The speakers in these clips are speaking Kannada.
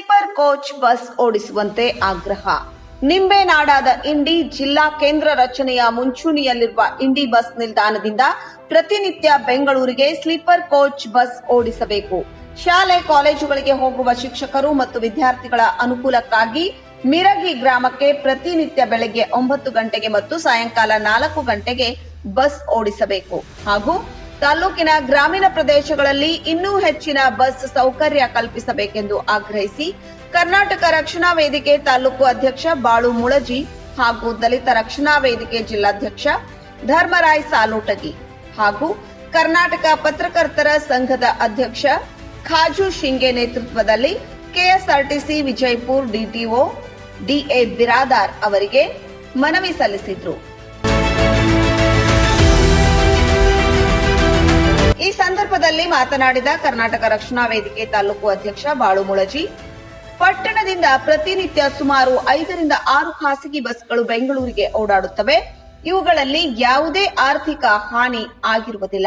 ಕೋಚ್ ಬಸ್ ಓಡಿಸುವಂತೆ ಆಗ್ರಹ. ನಿಂಬೆನಾಡಾದ ಇಂಡಿ ಜಿಲ್ಲಾ ಕೇಂದ್ರ ರಚನೆಯ ಮುಂಚೂಣಿಯಲ್ಲಿರುವ ಇಂಡಿ ಬಸ್ ನಿಲ್ದಾಣದಿಂದ ಪ್ರತಿನಿತ್ಯ ಬೆಂಗಳೂರಿಗೆ ಸ್ಲೀಪರ್ ಕೋಚ್ ಬಸ್ ಓಡಿಸಬೇಕು. ಶಾಲೆ, ಕಾಲೇಜುಗಳಿಗೆ ಹೋಗುವ ಶಿಕ್ಷಕರು ಮತ್ತು ವಿದ್ಯಾರ್ಥಿಗಳ ಅನುಕೂಲಕ್ಕಾಗಿ ಮಿರಗಿ ಗ್ರಾಮಕ್ಕೆ ಪ್ರತಿನಿತ್ಯ ಬೆಳಗ್ಗೆ ಒಂಬತ್ತು ಗಂಟೆಗೆ ಮತ್ತು ಸಾಯಂಕಾಲ ನಾಲ್ಕು ಗಂಟೆಗೆ ಬಸ್ ಓಡಿಸಬೇಕು. ಹಾಗೂ ತಾಲೂಕಿನ ಗ್ರಾಮೀಣ ಪ್ರದೇಶಗಳಲ್ಲಿ ಇನ್ನೂ ಹೆಚ್ಚಿನ ಬಸ್ ಸೌಕರ್ಯ ಕಲ್ಪಿಸಬೇಕೆಂದು ಆಗ್ರಹಿಸಿ ಕರ್ನಾಟಕ ರಕ್ಷಣಾ ವೇದಿಕೆ ತಾಲೂಕು ಅಧ್ಯಕ್ಷ ಬಾಳು ಮುಳಜಿ ಹಾಗೂ ದಲಿತ ರಕ್ಷಣಾ ವೇದಿಕೆ ಜಿಲ್ಲಾಧ್ಯಕ್ಷ ಧರ್ಮರಾಯ್ ಸಾಲೋಟಗಿ ಹಾಗೂ ಕರ್ನಾಟಕ ಪತ್ರಕರ್ತರ ಸಂಘದ ಅಧ್ಯಕ್ಷ ಖಾಜು ಶಿಂಗೆ ನೇತೃತ್ವದಲ್ಲಿ KSRTC Vijayapur DTO DA Biradar ಅವರಿಗೆ ಮನವಿ ಸಲ್ಲಿಸಿದ್ರು. ಈ ಸಂದರ್ಭದಲ್ಲಿ ಮಾತನಾಡಿದ ಕರ್ನಾಟಕ ರಕ್ಷಣಾ ವೇದಿಕೆ ತಾಲೂಕು ಅಧ್ಯಕ್ಷ ಬಾಳು ಮುಳಜಿ. ಪಟ್ಟಣದಿಂದ ಪ್ರತಿನಿತ್ಯ ಸುಮಾರು ಐದರಿಂದ ಆರು ಖಾಸಗಿ ಬಸ್ಗಳು ಬೆಂಗಳೂರಿಗೆ ಓಡಾಡುತ್ತವೆ. ಇವುಗಳಲ್ಲಿ ಯಾವುದೇ ಆರ್ಥಿಕ ಹಾನಿ ಆಗಿರುವುದಿಲ್ಲ.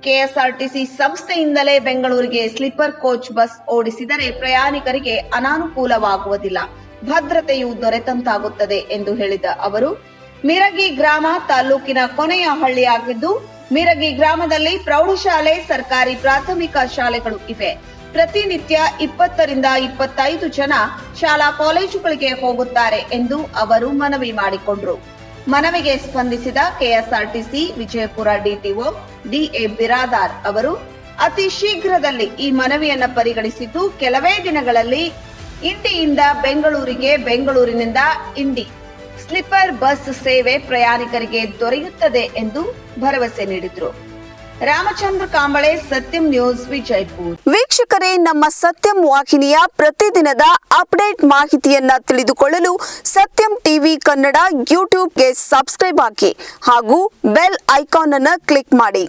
ಕೆಎಸ್ಆರ್ಟಿಸಿ ಸಂಸ್ಥೆಯಿಂದಲೇ ಬೆಂಗಳೂರಿಗೆ ಸ್ಲೀಪರ್ ಕೋಚ್ ಬಸ್ ಓಡಿಸಿದರೆ ಪ್ರಯಾಣಿಕರಿಗೆ ಅನಾನುಕೂಲವಾಗುವುದಿಲ್ಲ. ಭದ್ರತೆಯು ದೊರೆತಂತಾಗುತ್ತದೆ ಎಂದು ಹೇಳಿದ ಅವರು. ಮಿರಗಿ ಗ್ರಾಮ ತಾಲೂಕಿನ ಕೊನೆಯ ಹಳ್ಳಿಯಾಗಿದ್ದು ಮಿರಗಿ ಗ್ರಾಮದಲ್ಲಿ ಪ್ರೌಢಶಾಲೆ ಸರ್ಕಾರಿ ಪ್ರಾಥಮಿಕ ಶಾಲೆಗಳು ಇವೆ. ಪ್ರತಿನಿತ್ಯ ಇಪ್ಪತ್ತರಿಂದ ಇಪ್ಪತ್ತೈದು ಜನ ಶಾಲಾ ಕಾಲೇಜುಗಳಿಗೆ ಹೋಗುತ್ತಾರೆ ಎಂದು ಅವರು ಮನವಿ ಮಾಡಿಕೊಂಡರು. ಮನವಿಗೆ ಸ್ಪಂದಿಸಿದ KSRTC Vijayapura DTO DA Biradar ಅವರು, ಅತಿ ಶೀಘ್ರದಲ್ಲಿ ಈ ಮನವಿಯನ್ನು ಪರಿಗಣಿಸಿದ್ದು ಕೆಲವೇ ದಿನಗಳಲ್ಲಿ ಇಂಡಿಯಿಂದ ಬೆಂಗಳೂರಿಗೆ, ಬೆಂಗಳೂರಿನಿಂದ ಇಂಡಿ ಸ್ಲಿಪ್ಪರ್ ಬಸ್ ಸೇವೆ ಪ್ರಯಾಣಿಕರಿಗೆ ದೊರೆಯುತ್ತದೆ ಎಂದು ಭರವಸೆ ನೀಡಿದರು. ರಾಮಚಂದ್ರ ಕಾಂಬಳೆ, ಸತ್ಯಂ ನ್ಯೂಸ್, ವಿಜಯಪುರ್. ವೀಕ್ಷಕರೇ, ನಮ್ಮ ಸತ್ಯಂ ವಾಹಿನಿಯ ಪ್ರತಿದಿನದ ಅಪ್ಡೇಟ್ ಮಾಹಿತಿಯನ್ನ ತಿಳಿದುಕೊಳ್ಳಲು ಸತ್ಯಂ ಟಿವಿ ಕನ್ನಡ ಯೂಟ್ಯೂಬ್ಗೆ ಸಬ್ಸ್ಕ್ರೈಬ್ ಹಾಕಿ ಹಾಗೂ ಬೆಲ್ ಐಕಾನ್ ಅನ್ನು ಕ್ಲಿಕ್ ಮಾಡಿ.